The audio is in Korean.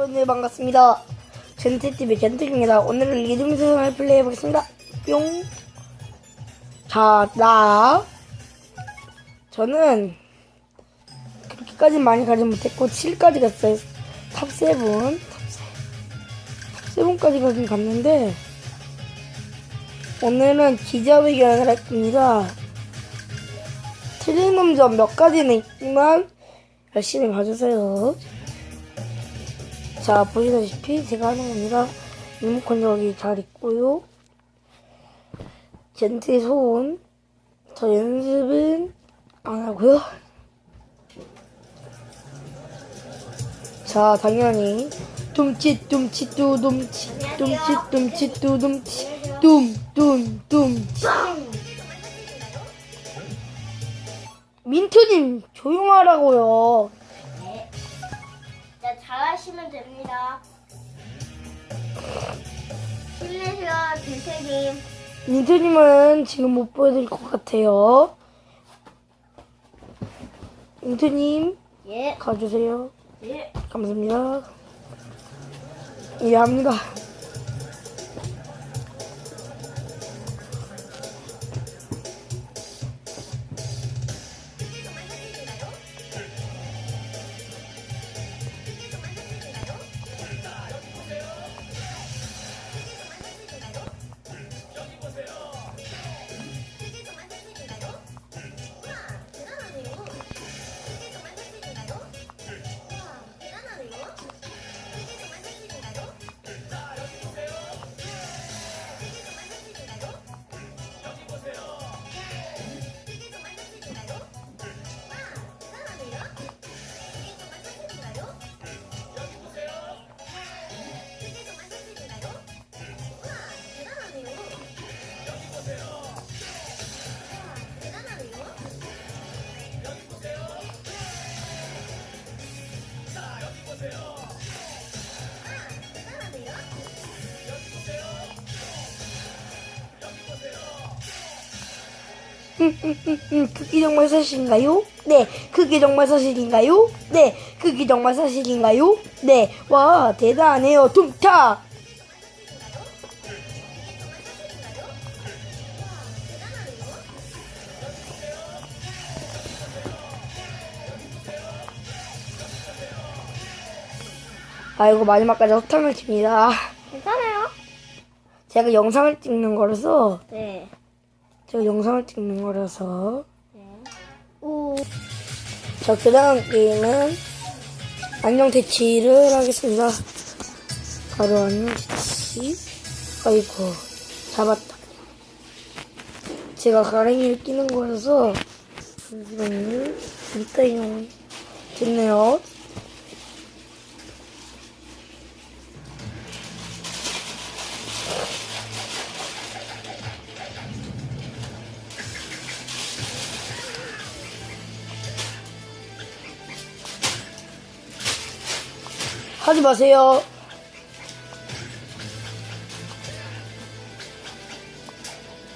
여러분들 반갑습니다. 젠트TV 젠트입니다. 오늘은 리듬 세상을 플레이해보겠습니다. 뿅. 자, 나. 저는 그렇게까지 많이 가지 못했고 7까지 갔어요. 탑7, 탑7. 탑7까지 가긴 갔는데 오늘은 기자회견을 할 겁니다. 틀린 점몇 가지는 있지만 열심히 봐주세요. 자, 보시다시피 제가 하는 겁니다. 리모컨 여기 잘 있고요. 젠트의 소원. 저 연습은 안 하고요. 자, 당연히 둠치 둠치 뚜둠치 둠치 둠치 뚜둠치 둠둠 둠치 민트님 조용하라고요. 네, 잘하시면 됩니다. 힘내세요, 대세님. 민트님은 지금 못 보여드릴 것 같아요. 민트님 예, 가주세요. 예. 감사합니다. 이해합니다. 그게 정말 사실인가요? 네, 그게 정말 사실인가요? 네, 그게 정말 사실인가요? 네, 와, 대단하네요, tum탁! 아이고, 마지막까지 허탕을 칩니다. 괜찮아요? 제가 영상을 찍는 거라서, 네. 제가 영상을 찍는 거라서, 오, 자, 그 다음 게임은 안녕 대치를 하겠습니다. 바로 안녕 대치. 아이고, 잡았다. 제가 가랭이를 끼는 거라서, 잠시만요. 이따용 됐네요. 하지 마세요.